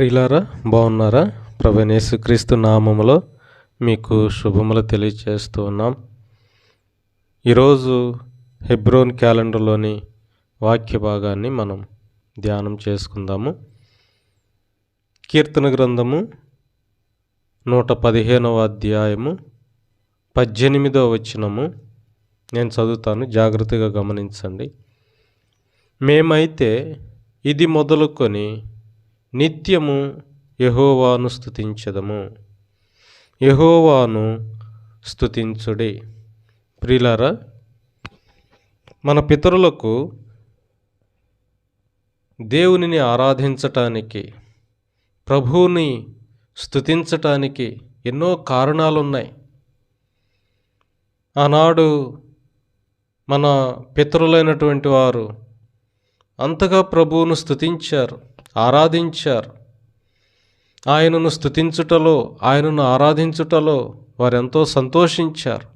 ప్రియులారా బాగున్నారా? ప్రవణేశుక్రీస్తు నామములో మీకు శుభములు తెలియచేస్తూ ఉన్నాం. ఈరోజు హెబ్రోన్ క్యాలెండర్లోని వాక్య భాగాన్ని మనం ధ్యానం చేసుకుందాము. కీర్తన గ్రంథము నూట పదిహేనవ అధ్యాయము పద్దెనిమిదవ వచనము. నేను చదువుతాను జాగ్రత్తగా గమనించండి. మేమైతే ఇది మొదలుకొని నిత్యము యహోవాను స్థుతించదము యహోవాను స్థుతించుడి ప్రియులారా మన పితరులకు దేవునిని ఆరాధించటానికి ప్రభువుని స్థుతించటానికి ఎన్నో కారణాలున్నాయి. ఆనాడు మన పితరులైనటువంటి వారు అంతగా ప్రభువును స్థుతించారు ఆరాధించారు. ఆయనను స్థుతించుటలో ఆయనను ఆరాధించుటలో వారెంతో సంతోషించారు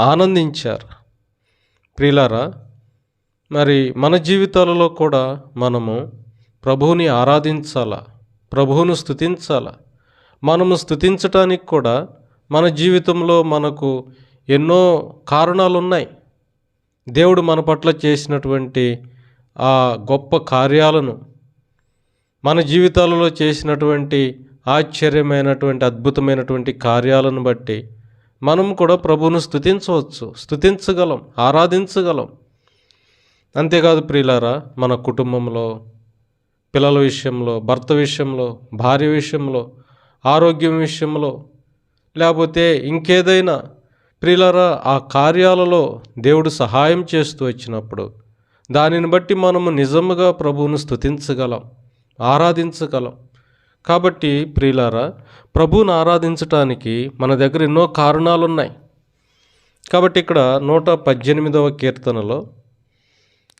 ఆనందించారు. ప్రిలారా మరి మన జీవితాలలో కూడా మనము ప్రభువుని ఆరాధించాలా? ప్రభువును స్థుతించాలా మనము స్థుతించటానికి కూడా మన జీవితంలో మనకు ఎన్నో కారణాలు ఉన్నాయి దేవుడు మన పట్ల చేసినటువంటి ఆ గొప్ప కార్యాలను మన జీవితాలలో చేసినటువంటి ఆశ్చర్యమైనటువంటి అద్భుతమైనటువంటి కార్యాలను బట్టి మనం కూడా ప్రభువును స్థుతించవచ్చు స్థుతించగలం ఆరాధించగలం. అంతేకాదు ప్రియులారా మన కుటుంబంలో పిల్లల విషయంలో భర్త విషయంలో భార్య విషయంలో ఆరోగ్యం విషయంలో లేకపోతే ఇంకేదైనా ప్రియులారా ఆ కార్యాలలో దేవుడు సహాయం చేస్తూ వచ్చినప్పుడు దానిని బట్టి మనము నిజముగా ప్రభువును స్థుతించగలం ఆరాధించగలం. కాబట్టి ప్రియులారా ప్రభువును ఆరాధించటానికి మన దగ్గర ఎన్నో కారణాలు ఉన్నాయి కాబట్టి ఇక్కడ నూట పద్దెనిమిదవ కీర్తనలో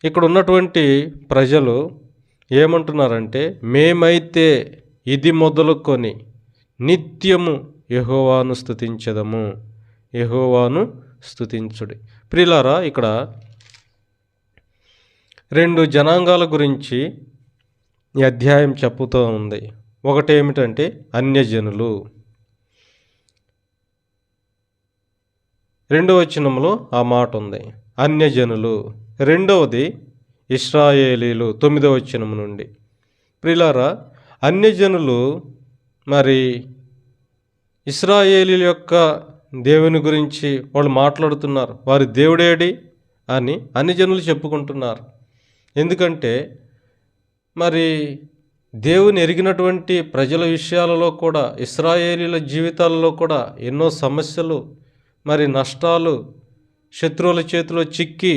ఇక్కడ ఉన్నటువంటి ప్రజలు ఏమంటున్నారంటే మేమైతే ఇది మొదలుకొని నిత్యము యహోవాను స్థుతించదము యహోవాను స్థుతించుడి ప్రియులారా ఇక్కడ రెండు జనాంగాల గురించి ఈ అధ్యాయం చెప్పుతూ ఉంది. ఒకటి ఏమిటంటే అన్యజనులు. రెండవ చిన్నంలో ఆ మాట ఉంది. అన్యజనులు. రెండవది ఇస్రాయేలీలు తొమ్మిదవ వచనం నుండి. ప్రిలారా అన్యజనులు మరి ఇస్రాయేలీల యొక్క దేవుని గురించి వాళ్ళు మాట్లాడుతున్నారు. వారి దేవుడేడి అని అన్ని జనులు చెప్పుకుంటున్నారు. ఎందుకంటే మరి దేవుని ఎరిగినటువంటి ప్రజల విషయాలలో కూడా ఇస్రాయేలీల జీవితాలలో కూడా ఎన్నో సమస్యలు మరి నష్టాలు శత్రువుల చేతిలో చిక్కి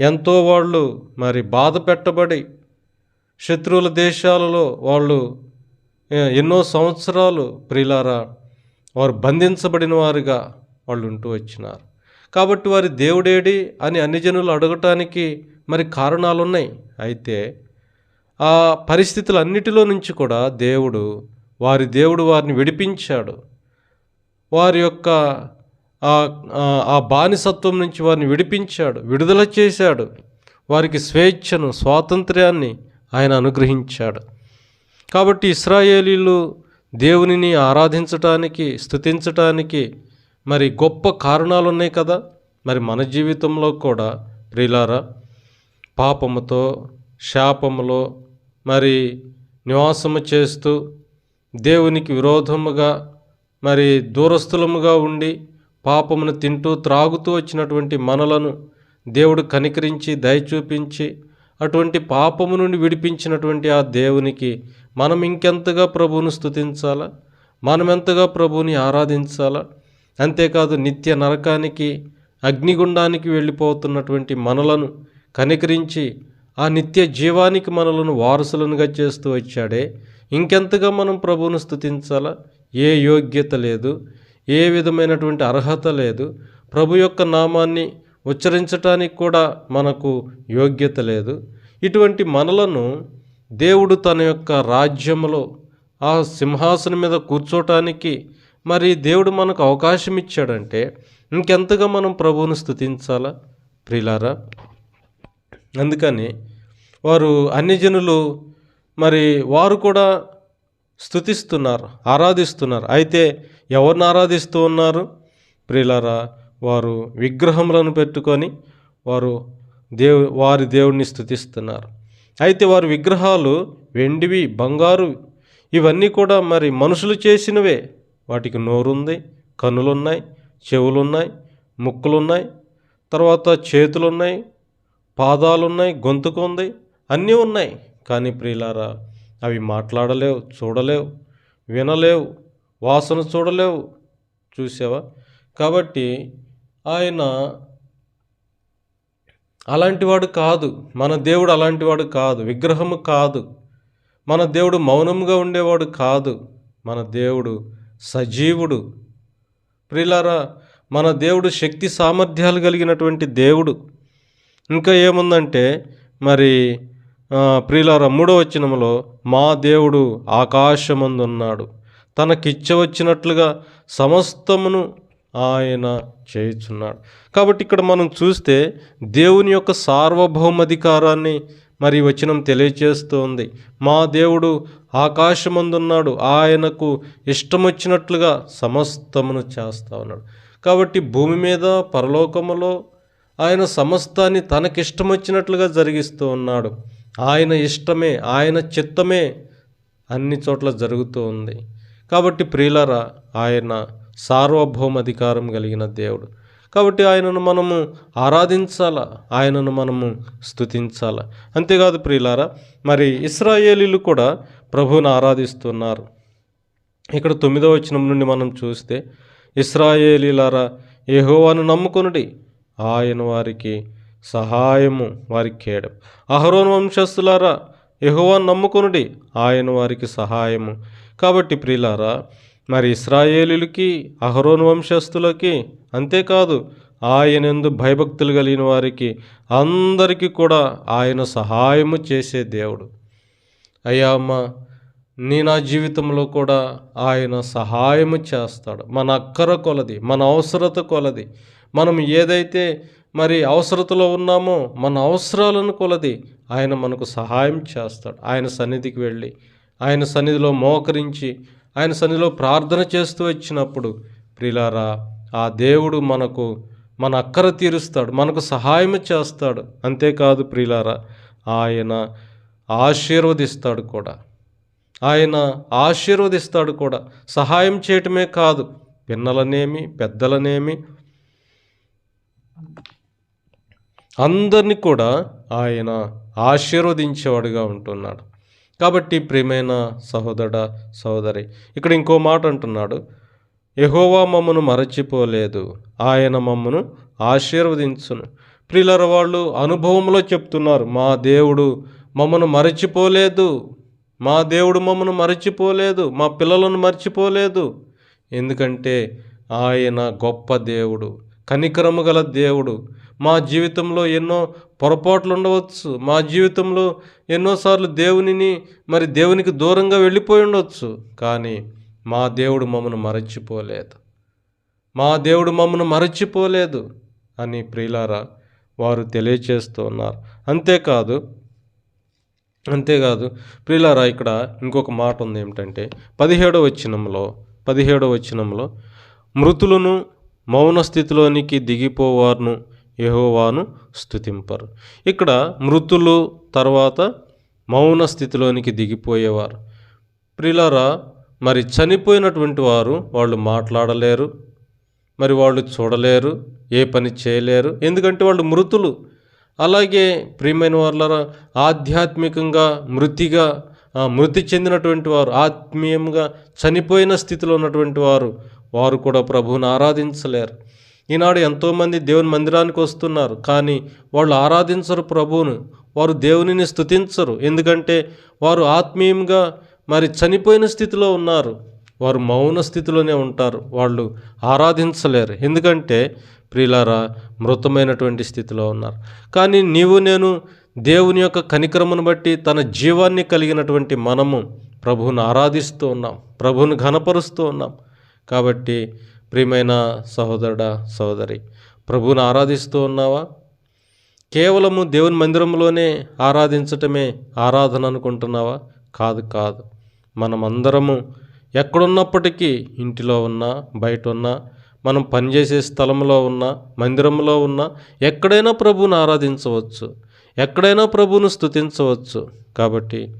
ఎంతో వాళ్ళు మరి బాధ పెట్టబడి శత్రువుల దేశాలలో వాళ్ళు ఎన్నో సంవత్సరాలు ప్రిలారా వారు బంధించబడిన వారుగా వాళ్ళు ఉంటూ వచ్చినారు. కాబట్టి వారి దేవుడేడి అని అన్ని జనులు అడగటానికి మరి కారణాలు ఉన్నాయి అయితే ఆ పరిస్థితులన్నిటిలో నుంచి కూడా దేవుడు వారి దేవుడు వారిని విడిపించాడు. వారి యొక్క ఆ- బానిసత్వం నుంచి వారిని విడిపించాడు విడుదల చేశాడు. వారికి స్వేచ్ఛను స్వాతంత్ర్యాన్ని ఆయన అనుగ్రహించాడు. కాబట్టి ఇస్రాయేలీలు దేవునిని ఆరాధించటానికి స్థుతించటానికి మరి గొప్ప కారణాలు ఉన్నాయి కదా. మరి మన జీవితంలో కూడా ప్రిలారా పాపముతో శాపములో మరి నివాసము చేస్తూ దేవునికి విరోధముగా మరి దూరస్థులముగా ఉండి పాపమును తింటూ త్రాగుతూ వచ్చినటువంటి మనలను దేవుడు కనికరించి దయ చూపించి అటువంటి పాపము నుండి విడిపించినటువంటి ఆ దేవునికి మనం ఇంకెంతగా ప్రభువును స్థుతించాలా మనం ఎంతగా ప్రభువుని ఆరాధించాలా? అంతేకాదు నిత్య నరకానికి అగ్నిగుండానికి వెళ్ళిపోతున్నటువంటి మనలను కనికరించి ఆ నిత్య జీవానికి మనలను వారసులనుగా చేస్తూ వచ్చాడే. ఇంకెంతగా మనం ప్రభువును స్తుతించాలా? ఏ యోగ్యత లేదు ఏ విధమైనటువంటి అర్హత లేదు. ప్రభు యొక్క నామాన్ని ఉచ్చరించటానికి కూడా మనకు యోగ్యత లేదు. ఇటువంటి మనలను దేవుడు తన యొక్క రాజ్యములో ఆ సింహాసనం మీద కూర్చోటానికి మరి దేవుడు మనకు అవకాశం ఇచ్చాడంటే ఇంకెంతగా మనం ప్రభువును స్థుతించాలా ప్రిలారా అందుకని వారు అన్ని జనులు మరి వారు కూడా స్థుతిస్తున్నారు ఆరాధిస్తున్నారు. అయితే ఎవరిని ఆరాధిస్తూ ఉన్నారు? ప్రియులారా వారు విగ్రహములను పెట్టుకొని వారు దేవు వారి దేవుడిని స్థుతిస్తున్నారు అయితే వారి విగ్రహాలు వెండివి బంగారు ఇవన్నీ కూడా మరి మనుషులు చేసినవే. వాటికి నోరుంది కన్నులున్నాయి చెవులున్నాయి ముక్కులున్నాయి తర్వాత చేతులున్నాయి పాదాలున్నాయి గొంతుకు ఉంది అన్నీ ఉన్నాయి. కానీ ప్రియులారా అవి మాట్లాడలేవు చూడలేవు వినలేవు వాసన చూడలేవు. చూసావా కాబట్టి ఆయన అలాంటివాడు కాదు. మన దేవుడు అలాంటివాడు కాదు. విగ్రహము కాదు. మన దేవుడు మౌనంగా ఉండేవాడు కాదు. మన దేవుడు సజీవుడు. ప్రిలారా మన దేవుడు శక్తి సామర్థ్యాలు కలిగినటువంటి దేవుడు. ఇంకా ఏముందంటే మరి ప్రియులార మూడో వచనములో మా దేవుడు ఆకాశమందున్నాడు. తనకిచ్చ వచ్చినట్లుగా సమస్తమును ఆయన చేయుచున్నాడు. కాబట్టి ఇక్కడ మనం చూస్తే దేవుని యొక్క సార్వభౌమాధికారాన్ని మరి వచనం తెలియచేస్తోంది. మా దేవుడు ఆకాశమందున్నాడు ఆయనకు ఇష్టం వచ్చినట్లుగా సమస్తమును చేస్తా ఉన్నాడు. కాబట్టి భూమి మీద పరలోకములో ఆయన సమస్తాన్ని తనకిష్టం వచ్చినట్లుగా జరిగిస్తూ ఉన్నాడు. ఆయన ఇష్టమే ఆయన చిత్తమే అన్ని చోట్ల జరుగుతూ ఉంది. కాబట్టి ప్రియులరా ఆయన సార్వభౌమ అధికారం కలిగిన దేవుడు. కాబట్టి ఆయనను మనము ఆరాధించాలా? ఆయనను మనము స్తుతించాలా? అంతేకాదు ప్రియులారా మరి ఇస్రాయేలీలు కూడా ప్రభువును ఆరాధిస్తున్నారు. ఇక్కడ తొమ్మిదో వచనం నుండి మనం చూస్తే ఇస్రాయేలీలారా ఏహోవాను నమ్ముకునుడి. ఆయన వారికి సహాయము వారికి చేయడం. అహరోన్ వంశస్థులారా యెహోవాను నమ్ముకునుడి ఆయన వారికి సహాయము. కాబట్టి ప్రియులారా మరి ఇస్రాయేలులకి అహరోన్ వంశస్థులకి అంతేకాదు ఆయనందు భయభక్తులు కలిగిన వారికి అందరికీ కూడా ఆయన సహాయము చేసే దేవుడు. అయ్యా అమ్మ నీ నా జీవితంలో కూడా ఆయన సహాయము చేస్తాడు. మన అక్కర కొలది మన అవసరత కొలది. మనం ఏదైతే మరి అవసరతలో ఉన్నామో మన అవసరాలను కొలది ఆయన మనకు సహాయం చేస్తాడు. ఆయన సన్నిధికి వెళ్ళి ఆయన సన్నిధిలో మోకరించి ఆయన సన్నిధిలో ప్రార్థన చేస్తూ వచ్చినప్పుడు ప్రిలారా ఆ దేవుడు మనకు మన అక్కర తీరుస్తాడు మనకు సహాయం చేస్తాడు. అంతేకాదు ప్రిలారా ఆయన ఆశీర్వదిస్తాడు కూడా. ఆయన ఆశీర్వదిస్తాడు కూడా. సహాయం చేయటమే కాదు పిన్నలనేమి పెద్దలనేమి అందరినీ కూడా ఆయన ఆశీర్వదించేవాడుగా ఉంటున్నాడు. కాబట్టి ప్రియమైన సహోదర సహోదరి ఇక్కడ ఇంకో మాట అంటున్నాడు. యహోవా మమ్మను మరచిపోలేదు. ఆయన మమ్మను ఆశీర్వదించును. ప్రియులర వాళ్ళు అనుభవంలో చెప్తున్నారు మా దేవుడు మమ్మను మరచిపోలేదు. మా దేవుడు మమ్మను మరచిపోలేదు. మా పిల్లలను మర్చిపోలేదు. ఎందుకంటే ఆయన గొప్ప దేవుడు కనికరము గల దేవుడు. మా జీవితంలో ఎన్నో పొరపాట్లు ఉండవచ్చు. మా జీవితంలో ఎన్నోసార్లు దేవునిని మరి దేవునికి దూరంగా వెళ్ళిపోయి ఉండవచ్చు కానీ మా దేవుడు మమ్మను మరచిపోలేదు. మా దేవుడు మమ్మను మరచిపోలేదు అని ప్రియులారా వారు తెలియచేస్తూ ఉన్నారు. అంతేకాదు అంతేకాదు ప్రియులారా ఇక్కడ ఇంకొక మాట ఉంది ఏమిటంటే పదిహేడవ వచనంలో పదిహేడవ వచనంలో మృతులను మౌన స్థితిలోనికి దిగిపోవారును. యహోవాను స్తుతింపరు. ఇక్కడ మృతులు తర్వాత మౌన స్థితిలోనికి దిగిపోయేవారు. ప్రిలరా మరి చనిపోయినటువంటి వారు వాళ్ళు మాట్లాడలేరు మరి వాళ్ళు చూడలేరు ఏ పని చేయలేరు ఎందుకంటే వాళ్ళు మృతులు. అలాగే ప్రియమైన వాళ్ళ ఆధ్యాత్మికంగా మృతిగా మృతి చెందినటువంటి వారు ఆత్మీయంగా చనిపోయిన స్థితిలో ఉన్నటువంటి వారు వారు కూడా ప్రభువుని ఆరాధించలేరు. ఈనాడు ఎంతోమంది దేవుని మందిరానికి వస్తున్నారు కానీ వాళ్ళు ఆరాధించరు ప్రభువును. వారు దేవునిని స్థుతించరు ఎందుకంటే వారు ఆత్మీయంగా మరి చనిపోయిన స్థితిలో ఉన్నారు. వారు మౌన స్థితిలోనే ఉంటారు. వాళ్ళు ఆరాధించలేరు. ఎందుకంటే ప్రియులారా మృతమైనటువంటి స్థితిలో ఉన్నారు. కానీ నీవు నేను దేవుని యొక్క కనిక్రమను బట్టి తన జీవాన్ని కలిగినటువంటి మనము ప్రభువును ఆరాధిస్తూ ఉన్నాం. ప్రభువును ఘనపరుస్తూ ఉన్నాం. కాబట్టి ప్రియమైన సహోదరుడా సహోదరి ప్రభువును ఆరాధిస్తూ ఉన్నావా? కేవలము దేవుని మందిరంలోనే ఆరాధించటమే ఆరాధన అనుకుంటున్నావా? కాదు కాదు. మనమందరము ఎక్కడున్నప్పటికీ ఇంటిలో ఉన్నా బయట ఉన్నా మనం పనిచేసే స్థలంలో ఉన్నా మందిరంలో ఉన్నా ఎక్కడైనా ప్రభువును ఆరాధించవచ్చు. ఎక్కడైనా ప్రభువును స్థుతించవచ్చు కాబట్టి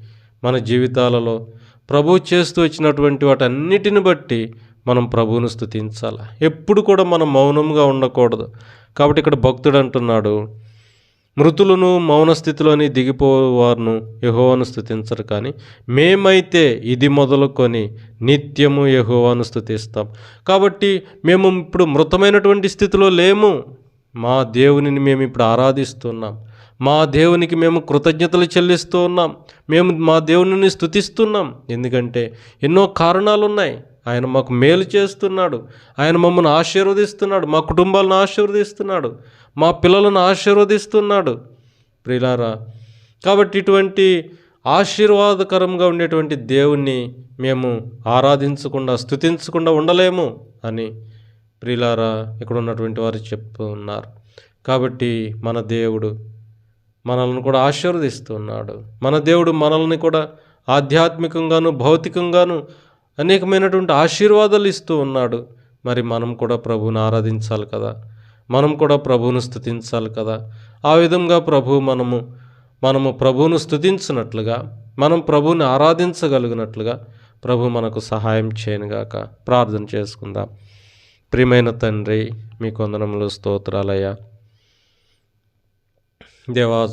మన జీవితాలలో ప్రభు చేస్తూ వచ్చినటువంటి వాటన్నిటిని బట్టి మనం ప్రభువును స్థుతించాలి ఎప్పుడు కూడా మనం మౌనంగా ఉండకూడదు. కాబట్టి ఇక్కడ భక్తుడు అంటున్నాడు మృతులను మౌన స్థితిలోని దిగిపోవారును యహోవాను స్థుతించరు కానీ మేమైతే ఇది మొదలుకొని నిత్యము యహోవాను స్థుతిస్తాం కాబట్టి మేము ఇప్పుడు మృతమైనటువంటి స్థితిలో లేము. మా దేవునిని మేము ఇప్పుడు ఆరాధిస్తున్నాం. మా దేవునికి మేము కృతజ్ఞతలు చెల్లిస్తూ ఉన్నాం. మేము మా దేవునిని స్థుతిస్తున్నాం ఎందుకంటే ఎన్నో కారణాలు ఉన్నాయి ఆయన మాకు మేలు చేస్తున్నాడు. ఆయన మమ్మల్ని ఆశీర్వదిస్తున్నాడు. మా కుటుంబాలను ఆశీర్వదిస్తున్నాడు. మా పిల్లలను ఆశీర్వదిస్తున్నాడు. ప్రిలారా కాబట్టి ఇటువంటి ఆశీర్వాదకరంగా ఉండేటువంటి దేవుణ్ణి మేము ఆరాధించకుండా స్థుతించకుండా ఉండలేము అని ప్రిలారా ఇక్కడ ఉన్నటువంటి వారు చెప్తున్నారు. కాబట్టి మన దేవుడు మనల్ని కూడా ఆశీర్వదిస్తున్నాడు. మన దేవుడు మనల్ని కూడా ఆధ్యాత్మికంగాను భౌతికంగాను అనేకమైనటువంటి ఆశీర్వాదాలు ఇస్తూ ఉన్నాడు. మరి మనం కూడా ప్రభువుని ఆరాధించాలి కదా? మనం కూడా ప్రభువును స్థుతించాలి కదా? ఆ విధంగా ప్రభు మనము మనము ప్రభువును స్థుతించినట్లుగా మనం ప్రభువుని ఆరాధించగలిగినట్లుగా ప్రభు మనకు సహాయం చేయనుగాక ప్రార్థన చేసుకుందాం. ప్రియమైన తండ్రి మీ కొందనములు స్తోత్రాలయ్యా. దేవా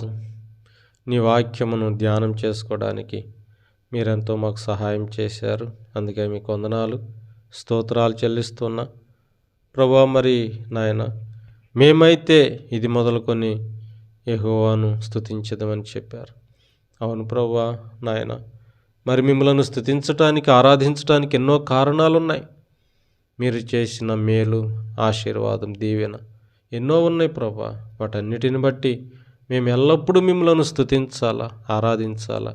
నీ వాక్యమును ధ్యానం చేసుకోవడానికి మీరెంతో మాకు సహాయం చేశారు. అందుకే మీ కొందనాలు స్తోత్రాలు చెల్లిస్తున్నా. ప్రభా మరి నాయన మేమైతే ఇది మొదలుకొని యహోవాను స్థుతించదమని చెప్పారు. అవును ప్రభా నాయన మరి మిమ్మల్ని స్థుతించటానికి ఆరాధించటానికి ఎన్నో కారణాలు ఉన్నాయి మీరు చేసిన మేలు ఆశీర్వాదం దీవెన ఎన్నో ఉన్నాయి ప్రభా. వాటన్నిటిని బట్టి మేము ఎల్లప్పుడూ మిమ్మల్ని స్థుతించాలా ఆరాధించాలా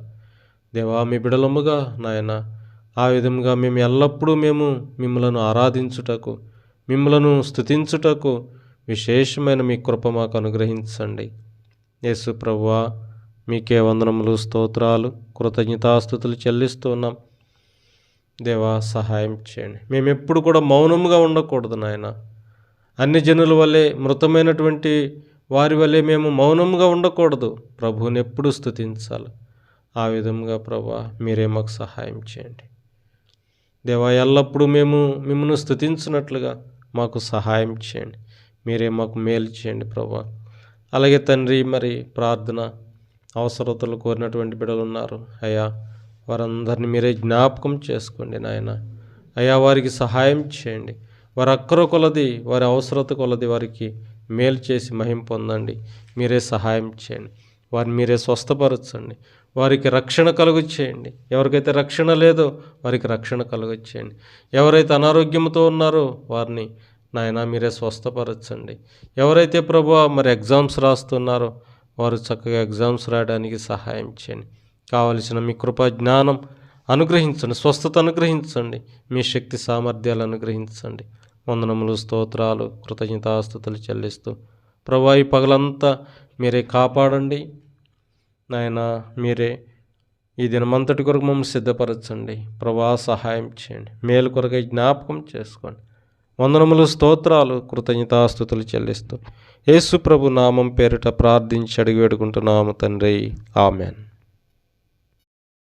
దేవా మీ బిడలముగా నాయన ఆ విధంగా మేము ఎల్లప్పుడూ మేము మిమ్మలను ఆరాధించుటకు మిమ్మలను స్థుతించుటకు విశేషమైన మీ కృప మాకు అనుగ్రహించండి. యేసు ప్రభువా మీకే వందనములు స్తోత్రాలు కృతజ్ఞతాస్థుతులు చెల్లిస్తున్నాం దేవా సహాయం చేయండి. మేము ఎప్పుడు కూడా మౌనంగా ఉండకూడదు నాయన. అన్ని జనుల వల్లే మృతమైనటువంటి వారి వల్లే మేము మౌనంగా ఉండకూడదు. ప్రభువుని ఎప్పుడు స్థుతించాలి ఆ విధంగా ప్రభా మీరే మాకు సహాయం చేయండి. దేవా ఎల్లప్పుడూ మేము మిమ్మల్ని స్థుతించినట్లుగా మాకు సహాయం చేయండి. మీరే మాకు మేలు చేయండి ప్రభా. అలాగే తండ్రి మరి ప్రార్థన అవసరతలు కోరినటువంటి బిడలు ఉన్నారు. అయ్యా వారందరిని మీరే జ్ఞాపకం చేసుకోండి నాయన. అయ్యా వారికి సహాయం చేయండి. వారి అక్కర కొలది వారి అవసరత కొలది వారికి మేలు చేసి మహిం పొందండి. మీరే సహాయం చేయండి. వారిని మీరే స్వస్థపరచండి. వారికి రక్షణ కలుగు చేయండి ఎవరికైతే రక్షణ లేదో వారికి రక్షణ కలుగు చేయండి ఎవరైతే అనారోగ్యంతో ఉన్నారో వారిని నాయన మీరే స్వస్థపరచండి. ఎవరైతే ప్రభు మరి ఎగ్జామ్స్ రాస్తున్నారో వారు చక్కగా ఎగ్జామ్స్ రాయడానికి సహాయం చేయండి. కావలసిన మీ కృపా జ్ఞానం అనుగ్రహించండి. స్వస్థత అనుగ్రహించండి. మీ శక్తి సామర్థ్యాలు అనుగ్రహించండి. వందనములు స్తోత్రాలు కృతజ్ఞతాస్తుతులు చెల్లిస్తూ ప్రభా ఈ పగలంతా మీరే కాపాడండి. నాయన మీరే ఈ దినమంతటి కొరకు మమ్మల్ని సిద్ధపరచండి. ప్రభా సహాయం చేయండి. మేలు కొరకై జ్ఞాపకం చేసుకోండి. వందనములు స్తోత్రాలు కృతజ్ఞతాస్థుతులు చెల్లిస్తూ యేసు ప్రభు నామం పేరిట ప్రార్థించి అడిగి వేడుకుంటున్నాము తండ్రి. ఆమెన్.